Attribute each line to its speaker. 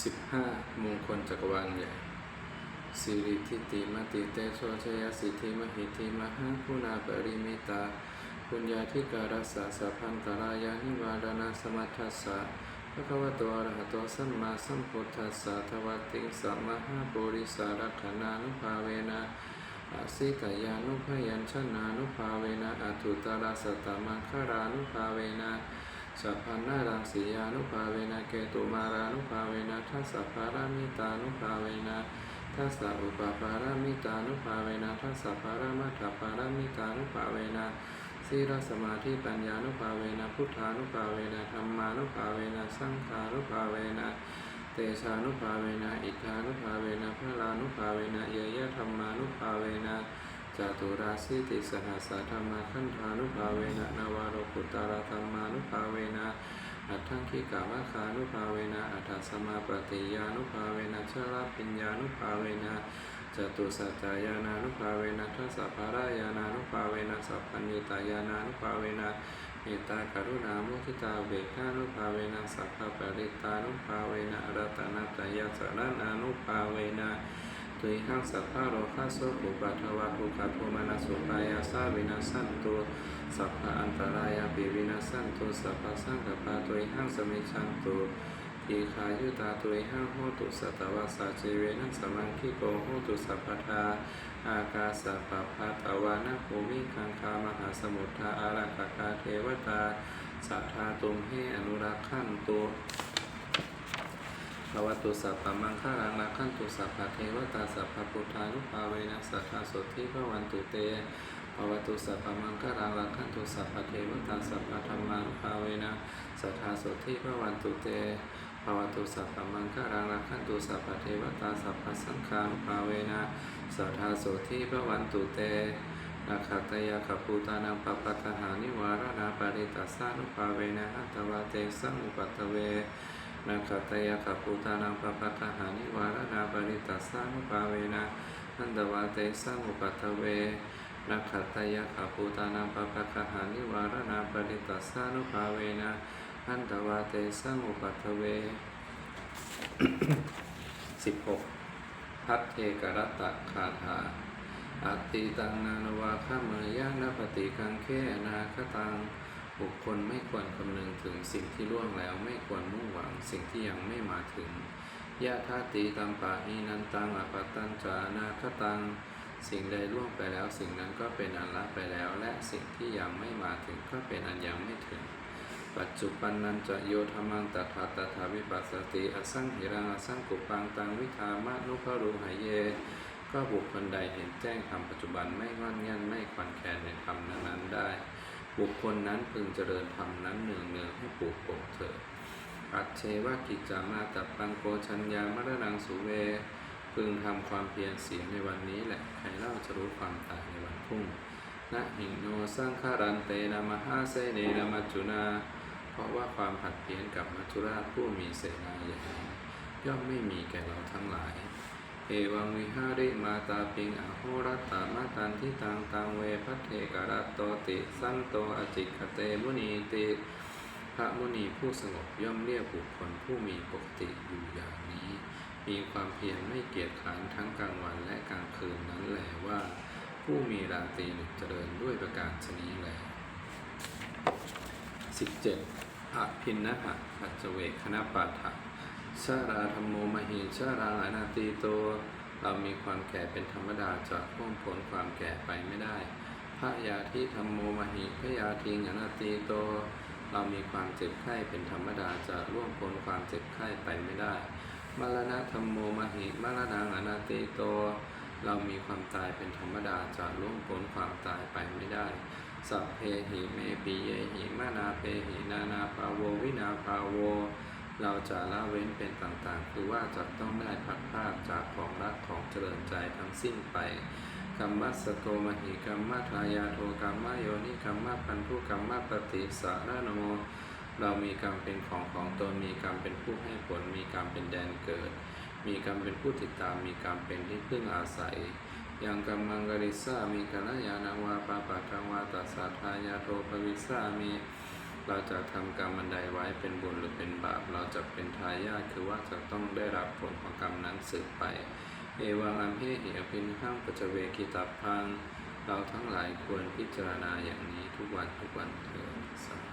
Speaker 1: 15 มงคลจักรวาลใหญ่สิริทิติมติเตโชชยสิทธิมหิทิมหาคุณาปริมิตาปุญญาธิการสสะสัพพันตรายานิวาดนาสมัทธัสสะภะคะวตอะรหะโตสัมมาสัมพุทธัสสะทวัติงสัมมาหาปุริสารักขณานุภาเวนะอาสิกายานุพยัญชนะนุภาเวนะอัตุตาระสตตมังคารานุภาเวนะ สัพพันนารังสียานุภาเวนะเกตุมารานุภาเวนะทัสสะภารามิตานุภาเวนะทัสสะอุปปารามิตานุภาเวนะทัสสะภารามัตถปารามิตานุภาเวนะสีรสมาธิปัญญานุภาเวนะพุทธานุภาเวนะธรรมานุภาเวนะสังฆานุภาเวนะเตชานุภาเวนะอิทธานุภาเวนะพระลานุภาเวนะเยยะธรรมานุภาเวนะ จตุราสีติสหัสธรรมาขันธานุภาเวนะนวารกุตารธรรมานุภาเวนะอัตถังคิกามะคานุภาเวนะอัตถสมาปฏิยานุภาเวนะชลปิญญานุภาเวนะจตุสัจจายานานุภาเวนะทัสสะภารายานานุภาเวนะสัพพัญญตายานานุภาเวนะเมตตากรุณามุทิตาเบกขานุภาเวนะสัพพะปริตานุภาเวนะอรัตนาตยาสารนานุภาเวนะ ตุยหังสัพพะโรคัสโสปุปัทวะทุกขโทมานะสุปายาสาวินาสันตุสัพพะอันตรายาปิวินาสันตุสัพพะสังกปะตุยหังสมิชันตุทีขายุตาตุยหังโหตุสัตวะสัจเจเวนะสมังคิโกโหตุสัพพทาอากาสปะพะตวานะภูมิคังคามหาสมุทธาอารักขะเทวตาสัทธาตุมเหอนุรักขันตุ ภวตุสัพพมังคารังรักขันตุสัพพะเทวตาสัพพะพุทธานุภาเวนะสัทธาโสธิพระวันตุเตภวตุสัพพมังคารังรักขันตุสัพพะเทวตาสัพพะธรรมานุภาเวนะสัทธาโสธิพระวันตุเตภวตุสัพพมังคารังรักขันตุสัพพะเทวตาสัพพะสังฆานุภาเวนะสัทธาโสธิพระวันตุเตนาคาตยาขปูตานังปปะทหานิวารณาปริตัสานุภาเวนะอัตวาเตสังอุปัตเว นาคตยาขปุตานังปะปะกหานิวารณาปริตัสสานุภาเวนะอันตวาเตสังุปัตเวนาคตยาขปุตานังปะปะกหานิวารณาปริตัสสานุภาเวนะอันตวาเตสังอุปัตเวสิบหกพัทเทกรัตตะคาถาอัตติตังนานวาขเมยะนาปฏิกังเคนาคตัง บุคคลไม่ควรคำนึงถึงสิ่งที่ล่วงแล้วไม่ควรมุ่งหวังสิ่งที่ยังไม่มาถึงยะธาตีตัมปะอีนันตังอปตัญจานาคตัง สิ่งใดล่วงไปแล้ว สิ่งนั้นก็เป็นอันละไปแล้ว และสิ่งที่ยังไม่มาถึงก็เป็นอันยังไม่ถึง ปัจจุบันนันจะโยธรรมังตถาตถาวิปัสสติอสังหิรังอสังกุปังตังวิธามะนุภรูหายเย ก็บุคคลใดเห็นแจ้งธรรมปัจจุบันไม่งอนงันไม่ควันแคลนในธรรมนั้นได้ บุคคลนั้นพึงเจริญธรรมนั้นเนืองเนืองให้ปลูกปกเถิดอัจเชวะกิจจามาตับปังโกชัญญามรณังสุเว พึงทำความเพียรเสียในวันนี้แหละใครเล่าจะรู้ความตายในวันพรุ่งนะหิงโนสร้างคารันเตนะมหาเสเนนะมัจจุนา เพราะว่าความผัดเพี้ยนกับมัจจุราชผู้มีเสนาใหญ่ย่อมไม่มีแก่เราทั้งหลาย เอวังวิหาริมาตาปิงอโหรัตตามาตันทิตังตังเวพัทเทกรัตโตติสันโตอจิกเตมุนีติพระมุนีผู้สงบย่อมเรียกบุคคลผู้มีปกติอยู่อย่างนี้ มีความเพียรไม่เกียจคร้านทั้งกลางวันและกลางคืนนั้นแหลว่า ผู้มีราตรีหนึ่งเจริญด้วยประการชนี้แล 17. อภินนะหะปัจเวคณะปาฐะ ชาราธรรมโมมหิชาราอนาตีโต เรามีความแก่เป็นธรรมดาจะพ้องพ้นความแก่ไปไม่ได้พระยาทิธรรมโมมหิพระยาทิงอนาตีโต เรามีความเจ็บไข้เป็นธรรมดาจะล่วงพ้นความเจ็บไข้ไปไม่ได้มรณะธรรมโมมหิมรณังอนาตีโต เรามีความตายเป็นธรรมดาจะล่วงพ้นความตายไปไม่ได้สัพเพหิเมปิเยหิมานาเพหินานาภาโววินาภาโว เราจะละเว้นเป็นต่างๆ คือว่าจะต้องได้พัดภาคจากของรักของเจริญใจทั้งสิ้นไปกรรมัสโตมหิกรรมทายาโทกรรมโยนิกรรมพันธุกรรมปฏิสารโนเรามีกรรมเป็นของของตนมีกรรมเป็นผู้ให้ผล มีกรรมเป็นแดนเกิด มีกรรมเป็นผู้ติดตาม มีกรรมเป็นที่พึ่งอาศัยยังกัมมังกริสามีกัลยาณวาปาปะกังวาตัสสะทายาโทปวิสามี เราจะทำกรรมอันใดไว้เป็นบุญหรือเป็นบาป เราจะเป็นทายาทคือว่าจะต้องได้รับผลของกรรมนั้นสืบไป เอวังอัมเพหิอภินหังปัจเวกิตับพัง เราทั้งหลายควรพิจารณาอย่างนี้ทุกวันทุกวันเถิด